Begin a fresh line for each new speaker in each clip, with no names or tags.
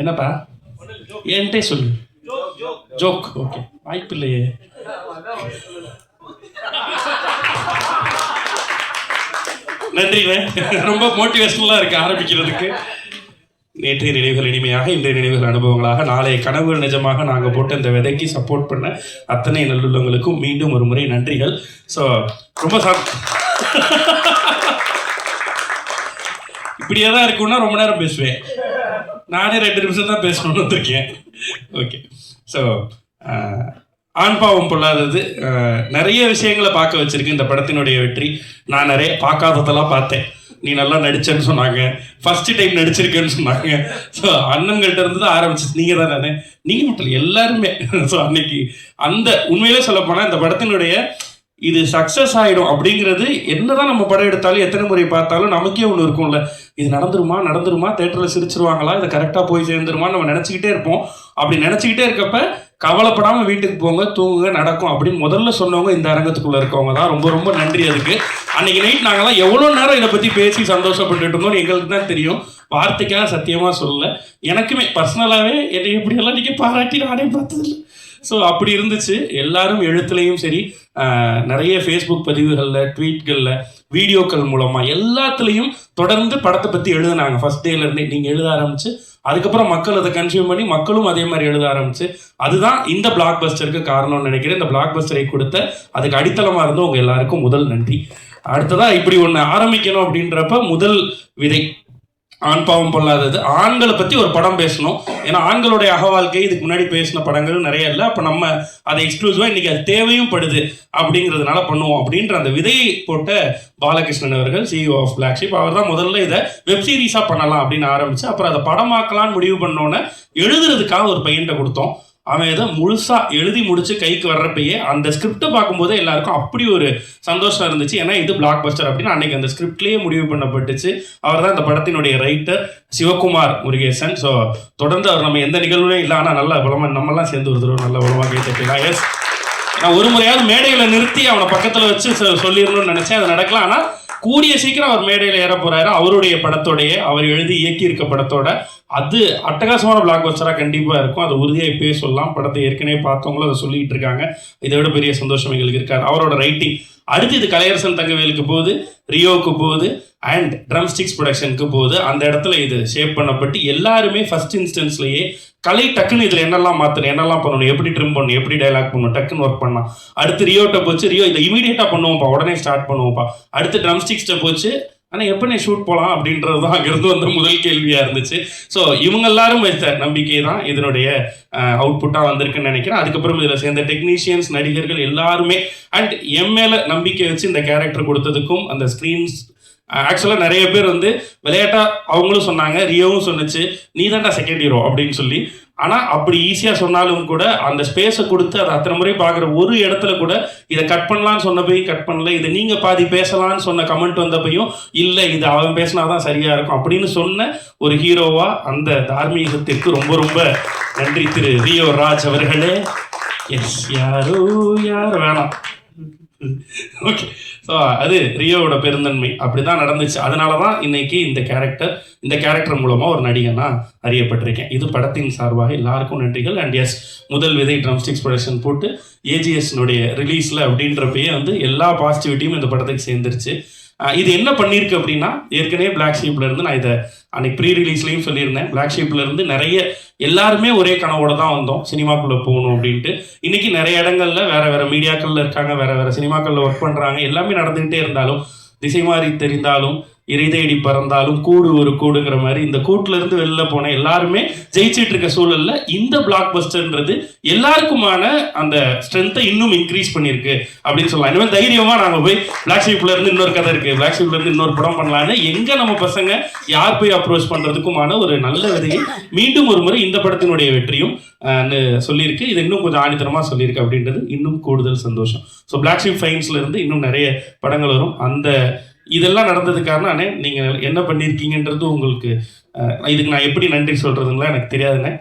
என்னப்பா? என்கிட்ட சொல்லு. ஜோக் ஓகே வாய்ப்பு இல்லையே நன்றிண்ணே ரொம்ப மோட்டிவேஷனலாக இருக்கு ஆரம்பிக்கிறதுக்கு. நேற்றைய நினைவுகள் இனிமையாக இன்றைய நினைவுகள் அனுபவங்களாக நாளைய கனவுகள் நிஜமாக நாங்கள் போட்டு இந்த விதைக்கு சப்போர்ட் பண்ண அத்தனை நல்லுள்ளவங்களுக்கும் மீண்டும் ஒரு முறை நன்றிகள். ஸோ ரொம்ப சா இப்படியே தான் இருக்குன்னா ரொம்ப நேரம் பேசுவேன். நானே ரெண்டு நிமிஷம் தான் பேசணும்னு வந்திருக்கேன். ஓகே ஸோ ஆண் பாவம் பொல்லாதது. நிறைய விஷயங்களை பார்க்க வச்சிருக்கு இந்த படத்தினுடைய வெற்றி. நான் நிறைய பார்க்காததெல்லாம் பார்த்தேன். நீ நல்லா நடிச்சேன்னு சொன்னாங்க. ஃபர்ஸ்ட் டைம் நடிச்சிருக்கேன்னு சொன்னாங்க. ஸோ அண்ணன்கள்ட்ட இருந்து தான் ஆரம்பிச்சு நீங்கள் தான் நானே நீங்கள் மட்டும் இல்லை, எல்லாருமே. ஸோ அன்னைக்கு அந்த உண்மையிலே சொல்ல போனால் இந்த படத்தினுடைய இது சக்ஸஸ் ஆகிடும் அப்படிங்கிறது என்னதான் நம்ம படம் எடுத்தாலும் எத்தனை முறை பார்த்தாலும் நமக்கே ஒன்று இருக்கும்ல. இது நடந்துருமா? நடந்துருமா? தேட்டரில் சிரிச்சிருவாங்களா? இது கரெக்டாக போய் சேர்ந்துருமா நம்ம நினச்சிக்கிட்டே இருப்போம். அப்படி நினச்சிக்கிட்டே இருக்கப்ப கவலைப்படாமல் வீட்டுக்கு போங்க தூங்குங்க நடக்கும் அப்படின்னு முதல்ல சொன்னவங்க இந்த அரங்கத்துக்குள்ளே இருக்கவங்க தான். ரொம்ப ரொம்ப நன்றி அதுக்கு. அன்னைக்கு நைட் நாங்கள்லாம் எவ்வளோ நேரம் இதை பற்றி பேசி சந்தோஷப்பட்டுட்டு இருந்தோம் எங்களுக்கு தான் தெரியும். வார்த்தைக்காக சத்தியமாக சொல்லலை. எனக்குமே பர்சனலாகவே என்னை எப்படியெல்லாம் நீங்கள் பாராட்டி நானே பார்த்ததில்லை. ஸோ அப்படி இருந்துச்சு. எல்லாரும் எழுத்துலையும் சரி நிறைய ஃபேஸ்புக் பதிவுகளில் ட்வீட்களில் வீடியோக்கள் மூலமாக எல்லாத்துலேயும் தொடர்ந்து படத்தை பற்றி எழுதுனாங்க. ஃபர்ஸ்ட் டேலேருந்தே நீங்கள் எழுத ஆரம்பிச்சு அதுக்கப்புறம் மக்கள் அதை கன்சியூம் பண்ணி மக்களும் அதே மாதிரி எழுத ஆரம்பிச்சு. அதுதான் இந்த பிளாக் பஸ்டருக்கு காரணம்னு நினைக்கிறேன். இந்த பிளாக் பஸ்டரை கொடுத்த அதுக்கு அடித்தளமாக இருந்து உங்கள் எல்லாருக்கும் முதல் நன்றி. அடுத்ததாக இப்படி ஒன்று ஆரம்பிக்கணும் அப்படின்றப்ப முதல் விதை ஆண் பாவம் பொல்லாதது. ஆண்களை பற்றி ஒரு படம் பேசணும். ஏன்னா ஆண்களுடைய அகவாழ்க்கை இதுக்கு முன்னாடி பேசின படங்கள் நிறைய இல்லை. அப்போ நம்ம அதை எக்ஸ்க்ளூசிவாக இன்றைக்கி அது தேவையும் படுது அப்படிங்கிறதுனால பண்ணுவோம் அப்படின்ற அந்த விதையை போட்ட பாலகிருஷ்ணன் அவர்கள் சிஇஓ ஆஃப் பிளாக்ஷிப் அவர் தான் முதல்ல இதை வெப் சீரிஸாக பண்ணலாம் அப்படின்னு ஆரம்பித்து அப்புறம் அதை படமாக்கலாம்னு முடிவு பண்ணோன்னே எழுதுறதுக்காக ஒரு பையன்கிட்ட கொடுத்தோம். அவன் இதை முழுசா எழுதி முடிச்சு கைக்கு வர்றப்பயே அந்த ஸ்கிரிப்டை பார்க்கும்போதே எல்லாருக்கும் அப்படி ஒரு சந்தோஷம் இருந்துச்சு. ஏன்னா இது பிளாக் பஸ்டர் அப்படின்னு அன்னைக்கு அந்த ஸ்கிரிப்ட்லேயே முடிவு பண்ணப்பட்டுச்சு. அவர் தான் இந்த படத்தினுடைய ரைட்டர் சிவகுமார் முருகேசன். ஸோ தொடர்ந்து அவர் நம்ம எந்த நிகழ்வுமே இல்லை ஆனால் நல்ல பலமாக நம்மலாம் சேர்ந்து ஒரு நல்ல பலமாக கேட்டுக்கலாம் எஸ் நான் ஒரு முறையாவது மேடையில் நிறுத்தி அவனை பக்கத்தில் வச்சு சொ- சொல்லிடணும்னு நினச்சேன். அது நடக்கலாம் ஆனால் கூடிய சீக்கிரம் அவர் மேடையில் ஏற போகிறாரு அவருடைய படத்தோடைய அவர் எழுதி இயக்கியிருக்க படத்தோட அது அட்டகாசமான பிளாக் பஸ்டராக கண்டிப்பாக இருக்கும். அது உறுதியாக இப்பயே சொல்லலாம். படத்தை ஏற்கனவே பார்த்தவங்களும் அதை சொல்லிகிட்டு இருக்காங்க. இதை விட பெரிய சந்தோஷம் எங்களுக்கு இருக்காது. அவரோட ரைட்டிங் அடுத்து இது கலையரசன் தங்கவேலுக்கு போகுது ரியோவுக்கு போகுது அண்ட் ட்ரம் ஸ்டிக்ஸ் ப்ரொடக்ஷனுக்கு போகுது. அந்த இடத்துல இது ஷேப் பண்ணப்பட்டு எல்லாருமே ஃபர்ஸ்ட் இன்ஸ்டன்ஸ்லேயே கலை டக்குன்னு இதில் என்னெல்லாம் மாற்றணும் என்னெல்லாம் பண்ணணும் எப்படி ட்ரிம் பண்ணணும் எப்படி டைலாக் பண்ணணும் டக்குன்னு ஒர்க் பண்ணலாம். அடுத்து ரியோட்ட போச்சு. ரியோ இதை இமீடியட்டாக பண்ணுவோம்ப்பா. உடனே ஸ்டார்ட் பண்ணுவோம்ப்பா. அடுத்து ட்ரம் ஸ்டிக்ஸ்ட்ட போச்சு. ஆனால் எப்போ நீ ஷூட் போகலாம் அப்படின்றது தான் அங்கேருந்து வந்த முதல் கேள்வியாக இருந்துச்சு. ஸோ இவங்க எல்லாரும் வைத்த நம்பிக்கை தான் இதனுடைய அவுட்புட்டாக வந்திருக்குன்னு நினைக்கிறேன். அதுக்கப்புறம் இதில் சேர்ந்த டெக்னீஷியன்ஸ் நடிகர்கள் எல்லாருமே அண்ட் எம் மேலே நம்பிக்கை வச்சு இந்த கேரக்டர் கொடுத்ததுக்கும் அந்த ஸ்க்ரீன்ஸ் ஆக்சுவலாக நிறைய பேர் வந்து விளையாட்டாக அவங்களும் சொன்னாங்க ரியோவும் சொன்னுச்சு நீ தான்டா செகண்ட் ஹீரோ அப்படின்னு சொல்லி. ஆனால் அப்படி ஈஸியாக சொன்னாலும் கூட அந்த ஸ்பேஸை கொடுத்து அதை அத்தனை முறை பார்க்குற ஒரு இடத்துல கூட இதை கட் பண்ணலான்னு சொன்னப்பையும் கட் பண்ணல இதை நீங்கள் பாதி பேசலான்னு சொன்ன கமெண்ட் வந்தப்பையும் இல்லை இது அவன் பேசினா தான் சரியாக இருக்கும் அப்படின்னு சொன்ன ஒரு ஹீரோவாக அந்த தார்மீகத்திற்கு ரொம்ப ரொம்ப நன்றி திரு ரியோ ராஜ் அவர்களே. எஸ் யாரோ யார் வேணாம். ஓகே ஸோ அது ரியோவோட பெருந்தன்மை. அப்படிதான் நடந்துச்சு. அதனால தான் இன்னைக்கு இந்த கேரக்டர் இந்த கேரக்டர் மூலமாக ஒரு நடிகனா அறியப்பட்டிருக்கேன். இது படத்தின் சார்பாக எல்லாருக்கும் நன்றிகள். அண்ட் எஸ் முதல் விதை ட்ரம்ஸ்டிக்ஸ் ப்ரொடக்ஷன் போட்டு ஏஜிஎஸ்னுடைய ரிலீஸில் அப்படின்றப்பயே வந்து எல்லா பாசிட்டிவிட்டியும் இந்த படத்துக்கு சேர்ந்துருச்சு. இது என்ன பண்ணியிருக்கு அப்படின்னா ஏற்கனவே பிளாக் ஷீப்ல இருந்து நான் இதை அன்னைக்கு ப்ரீ ரிலீஸ்லையும் சொல்லியிருந்தேன் பிளாக் ஷீப்ல இருந்து நிறைய எல்லாருமே ஒரே கனவோட தான் வந்தோம் சினிமாக்குள்ள போகணும் அப்படின்ட்டு. இன்னைக்கு நிறைய இடங்கள்ல வேற வேற மீடியாக்கள்ல இருக்காங்க வேற வேற சினிமாக்கள்ல ஒர்க் பண்றாங்க எல்லாமே நடந்துகிட்டே இருந்தாலும் திசை மாறி தெரிந்தாலும் இறை தேடி பறந்தாலும் கூடு ஒரு கூடுங்கிற மாதிரி இந்த கூட்டுல இருந்து வெளில போன எல்லாருமே ஜெயிச்சிட்டு இருக்க சூழல்ல இந்த பிளாக் பஸ்டர்ன்றது எல்லாருக்குமான அந்த ஸ்ட்ரென்த்தை இன்னும் இன்க்ரீஸ் பண்ணியிருக்கு அப்படின்னு சொல்லலாம். இனிமேல் தைரியமா நாங்க போய் பிளாக் ஷீப்ல இருந்து இன்னொரு கதை இருக்கு. பிளாக் ஷீப்ல இருந்து இன்னொரு படம் பண்ணலாம்னு எங்க நம்ம பசங்க யார் போய் அப்ரோச் பண்றதுக்குமான ஒரு நல்ல விதையை மீண்டும் ஒரு முறை இந்த படத்தினுடைய வெற்றியும் சொல்லியிருக்கு. இது இன்னும் கொஞ்சம் ஆணித்தரமா சொல்லியிருக்கு அப்படின்றது இன்னும் கூடுதல் சந்தோஷம். ஸோ பிளாக் ஷீப் ஃபைன்ஸ்ல இருந்து இன்னும் நிறைய படங்கள் வரும். அந்த இதெல்லாம் நடந்தது காரணம் அண்ணே நீங்க என்ன பண்ணியிருக்கீங்கன்றது உங்களுக்கு இதுக்கு நான் எப்படி நன்றி சொல்றதுங்களா எனக்கு தெரியாதுண்ணே.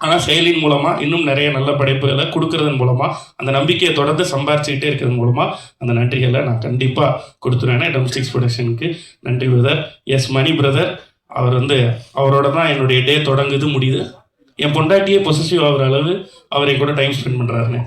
ஆனால் செயலின் மூலமாக இன்னும் நிறைய நல்ல படைப்புகளை கொடுக்கறதன் மூலமாக அந்த நம்பிக்கையை தொடர்ந்து சம்பாரிச்சுக்கிட்டே இருக்கிறது மூலமாக அந்த நன்றிகளை நான் கண்டிப்பாக கொடுத்துருவேன் டொமஸ்டிக்ஸ் ப்ரொடக்ஷனுக்கு நன்றி பிரதர் எஸ் மணி பிரதர் அவர் வந்து அவரோட தான் என்னுடைய டே தொடங்குது முடியுது. என் பொண்டாட்டியே பொசசிவ் ஆகிற அளவு அவர் என் கூட டைம் ஸ்பெண்ட் பண்ணுறாருண்ணே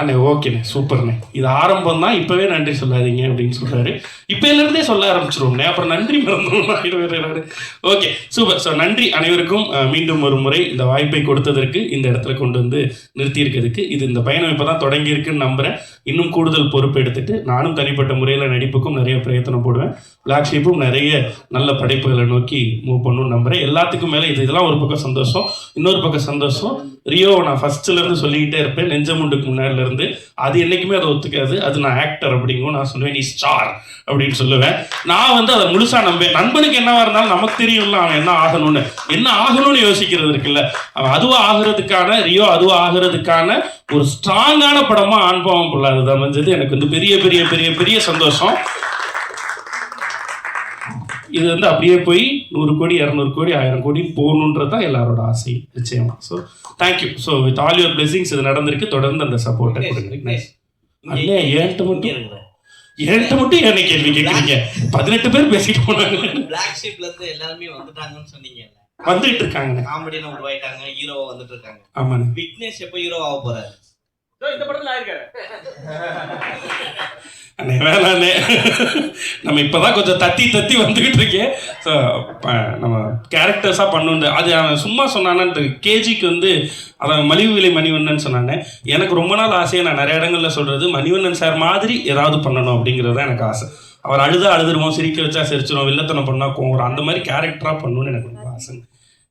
அண்ணே ஓகேண்ணே சூப்பர்ண்ணே. இது ஆரம்பம் தான் இப்போவே நன்றி சொல்லாதீங்க அப்படின்னு சொல்கிறாரு இப்போலேருந்தே சொல்ல ஆரம்பிச்சிருவோம்ண்ணே. அப்புறம் நன்றி மறந்துடும் ஓகே சூப்பர். ஸோ நன்றி அனைவருக்கும். மீண்டும் ஒரு முறை இந்த வாய்ப்பை கொடுத்ததற்கு இந்த இடத்துல கொண்டு வந்து நிறுத்தியிருக்கிறதுக்கு. இது இந்த பயணம் இப்போ தான் தொடங்கியிருக்குன்னு நம்புகிறேன் இன்னும் கூடுதல் பொறுப்பு எடுத்துட்டு நானும் தனிப்பட்ட முறையில் நடிப்புக்கும் நிறைய பிரயத்தனம் போடுவேன். பிளாக் ஷீப்பும் நிறைய நல்ல படைப்புகளை நோக்கி மூவ் பண்ணணும்னு நம்புகிறேன் எல்லாத்துக்கும் மேலே இது இதெல்லாம் ஒரு பக்கம் சந்தோஷம் இன்னொரு பக்கம் சந்தோஷம். ரியோ நான் ஃபர்ஸ்ட்ல இருந்து சொல்லிக்கிட்டே இருப்பேன். நெஞ்சமுண்டுக்கு முன்னாடில இருந்து. அது என்னைக்குமே அதை ஒத்துக்காது. அது நான் ஆக்டர் அப்படிங்கும் நான் சொல்லுவேன். நீ ஸ்டார் அப்படின்னு சொல்லுவேன். நான் வந்து அதை முழுசா நம்பேன் நண்பனுக்கு என்னவா இருந்தாலும் நமக்கு தெரியும்ல அவன் என்ன ஆகணும்னு. என்ன ஆகணும்னு யோசிக்கிறது இருக்குல்ல. அவன் அதுவா ஆகிறதுக்கான ரியோ அதுவாக ஆகிறதுக்கான ஒரு ஸ்ட்ராங்கான படமா ஆண்பாவம் பொல்லாதது அமைஞ்சது. எனக்கு வந்து பெரிய பெரிய பெரிய பெரிய சந்தோஷம். இது வந்து அப்படியே போய் நூறு கோடி இரநூறு கோடி ஆயிரம் கோடி போகணுன்றது தான் எல்லாரோட ஆசை. நிச்சயமா. So thank you so with all your blessings இது நடந்திருக்கு. தொடர்ந்து அந்த சப்போர்ட்டை கொடுங்க. அண்ணே ஏன்ட்டு மட்டும் ஏன்ட்ட மட்டும் என்ன கேள்வி கேட்குறீங்க பதினெட்டு பேர் பேசிட்டு போனாங்க.
பிளாக் ஷீப்ல இருந்து எல்லாருமே வந்துட்டாங்கன்னு சொன்னீங்கல்ல.
வந்துட்டு இருக்காங்கண்ணே.
காமெடியான உருவாயிட்டாங்க. ஹீரோவா வந்துட்டு இருக்காங்க.
ஆமாண்ணே.
விக்னேஷ் எப்போ ஹீரோ ஆக போறாரு?
இந்த படத்துல ஆயிருக்காரு.
அண்ணே வேணாண்ணே நம்ம இப்போதான் கொஞ்சம் தத்தி தத்தி வந்துகிட்டு இருக்கேன். ஸோ நம்ம கேரக்டர்ஸாக பண்ணுண்டு. அது அவன் சும்மா சொன்னான்னு கேஜிக்கு வந்து அதான் மலிவு விலை மணிவண்ணன் சொன்னானே. எனக்கு ரொம்ப நாள் ஆசையை நான் நிறைய இடங்கள்ல சொல்கிறது மணிவண்ணன் சார் மாதிரி ஏதாவது பண்ணணும் அப்படிங்கிறது தான் எனக்கு ஆசை. அவர் அழுதா அழுதுருவோம் சிரிக்க வச்சா சிரிச்சிடும் வில்லத்தனம் பண்ணா கோவம் அந்த மாதிரி கேரக்டராக பண்ணணும்னு எனக்கு ரொம்ப ஆசை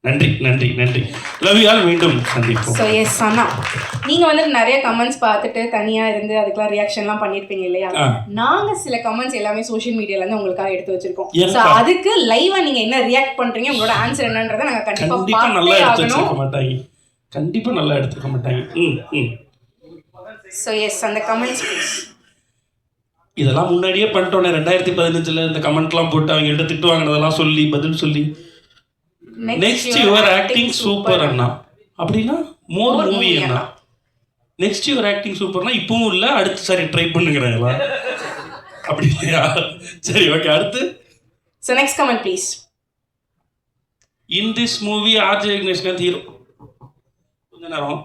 நன்றி நன்றி நன்றி. லவ் யால் மீண்டும் சந்திப்போம்.
ஸோ எஸ் அண்ணா நீங்க வந்து நிறைய கமெண்ட்ஸ் பார்த்துட்டு தனியா இருந்து அதுக்கெல்லாம் ரியாக்ஷன்லாம் பண்ணிருப்பீங்க இல்லையா?
ஆ.
நாங்க சில கமெண்ட்ஸ் எல்லாமே சோஷியல் மீடியால இருந்து உங்களுக்காக எடுத்து வச்சிருக்கோம்? ஸோ அதுக்கு லைவா நீங்க என்ன ரியாக்ட் பண்றீங்க? உங்களோட ஆன்சர் என்னன்றதை நாங்க கண்டிப்பா
கண்டிப்பா நல்லா எடுத்து வச்சிருக்க மாட்டாங்க. கண்டிப்பா நல்லா எடுத்துக்க மாட்டாங்க. ம் ம்.
ஸோ எஸ் அந்த கமெண்ட்ஸ்
இதெல்லாம் முன்னாடியே பண்ணிட்டோன்னே ரெண்டாயிரத்தி பதினஞ்சுல இந்த கமெண்ட்லாம் போட்டு அவங்க கிட்ட திட்டு வாங்கினதெல்லாம் சொல்லி பதில் சொல்லி. நெக்ஸ்ட் யுவர் ஆக்டிங் சூப்பர் அண்ணா. அப்படின்னா மோர்
More
மூவி அண்ணா.
அண்ணா.
நெக்ஸ்ட் யுவர் ஆக்டிங் சூப்பர்னா இப்பவும் இல்ல அடுத்து சரி ட்ரை பண்ணுங்கிறாங்களா? அப்படி இல்லையா சரி ஓகே அடுத்து.
So next comment please
in this movie RJ Vigneshkanth hero கொஞ்ச நேரம்.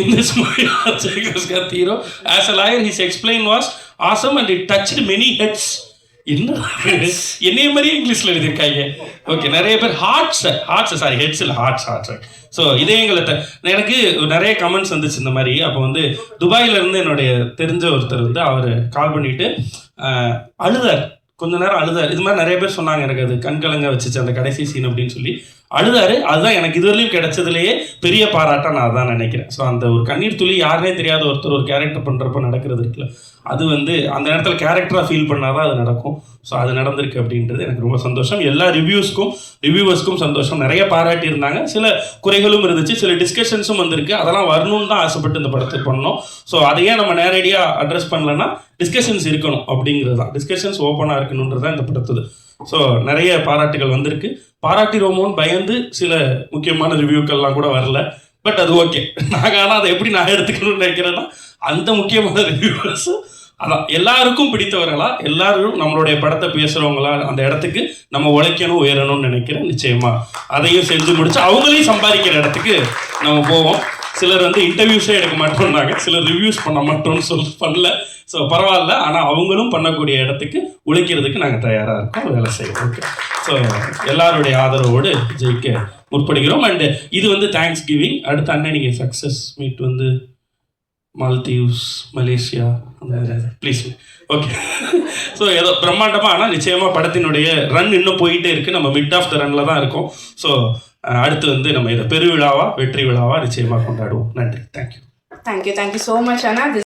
In this movie RJ Vigneshkanth hero as a lawyer his explain was awesome and it touch many heads என்ன என்னைய மாதிரியே இங்கிலீஷ்ல எழுதியிருக்காங்க ஓகே நிறைய பேர் ஹார்ட்ஸ் ஹார்ட்ஸ் சாரி ஹெட்ஸ் இல்லை ஹார்ட்ஸ் ஹார்ட்ஸ் ஸோ இதயங்களை த- எனக்கு நிறைய கமெண்ட்ஸ் வந்துச்சு இந்த மாதிரி. அப்போ வந்து துபாயில இருந்து என்னுடைய தெரிஞ்ச ஒருத்தர் வந்து அவர் கால் பண்ணிட்டு அழுதார். கொஞ்ச நேரம் அழுதார். இது மாதிரி நிறைய பேர் சொன்னாங்க எனக்கு அது கண்கலங்க வச்சுச்சு அந்த கடைசி சீன் அப்படின்னு சொல்லி. அழுதாரு. அதுதான் எனக்கு இதுவரையும் கிடைச்சதுலேயே பெரிய பாராட்டாக நான் அதான் நினைக்கிறேன். ஸோ அந்த ஒரு கண்ணீர் துளி யாருனே தெரியாத ஒருத்தர் ஒரு கேரக்டர் பண்ணுறப்ப நடக்கிறது இருக்குல்ல அது வந்து அந்த நேரத்தில் கேரக்டராக ஃபீல் பண்ணாதான் அது நடக்கும். ஸோ அது நடந்திருக்கு அப்படின்றது எனக்கு ரொம்ப சந்தோஷம். எல்லா ரிவ்யூஸ்க்கும் ரிவ்யூவர்ஸ்க்கும் சந்தோஷம். நிறைய பாராட்டி இருந்தாங்க சில குறைகளும் இருந்துச்சு. சில டிஸ்கஷன்ஸும் வந்திருக்கு. அதெல்லாம் வரணும்னு தான் ஆசைப்பட்டு இந்த படத்தை பண்ணோம். ஸோ அதையே நம்ம நேரடியாக அட்ரஸ் பண்ணலன்னா டிஸ்கஷன்ஸ் இருக்கணும் அப்படிங்கிறது தான். டிஸ்கஷன்ஸ் ஓப்பனாக இருக்கணுன்றது தான் இந்த படத்துது. ஸோ நிறைய பாராட்டுகள் வந்திருக்கு. பாராட்டிடுவோமோன்னு பயந்து சில முக்கியமான ரிவ்யூக்கள்லாம் கூட வரல. பட் அது ஓகே நாங்கள் ஆனால் அதை எப்படி நான் எடுத்துக்கணும்னு நினைக்கிறேன்னா அந்த முக்கியமான ரிவ்யூவர்ஸும் அதான். எல்லாருக்கும் பிடித்தவர்களா எல்லாரும் நம்மளுடைய படத்தை பேசுறவங்களா அந்த இடத்துக்கு நம்ம உழைக்கணும் உயரணும்னு நினைக்கிறேன். நிச்சயமா. அதையும் செஞ்சு முடிச்சு அவங்களையும் சம்பாதிக்கிற இடத்துக்கு நம்ம போவோம். சிலர் வந்து இன்டர்வியூஸே எடுக்க மாட்டோம்னாங்க சிலர் ரிவ்யூஸ் பண்ண மாட்டோம்னு சொல்லி பண்ணல. ஸோ பரவாயில்ல. ஆனால் அவங்களும் பண்ணக்கூடிய இடத்துக்கு உழைக்கிறதுக்கு நாங்கள் தயாராக இருக்கோம். வேலை செய்வோம் ஓகே ஸோ எல்லாருடைய ஆதரவோடு ஜெயிக்க முற்படுகிறோம். அண்டு இது வந்து தேங்க்ஸ் கிவிங் அடுத்த அண்ணன் நீங்கள் சக்ஸஸ் மீட் வந்து Maldives Malaysia please okay so ஏதோ பிரம்மாண்டமாக ஆனால் நிச்சயமாக படத்தினுடைய ரன் இன்னும் போயிட்டே இருக்குது நம்ம மிட் ஆஃப் த ரன்னில் தான் இருக்கோம். ஸோ அடுத்து வந்து நம்ம இதை பெருவிழாவா வெற்றி விழாவா நிச்சயமாக கொண்டாடுவோம். நன்றி. Thank you
thank you thank you so much Anna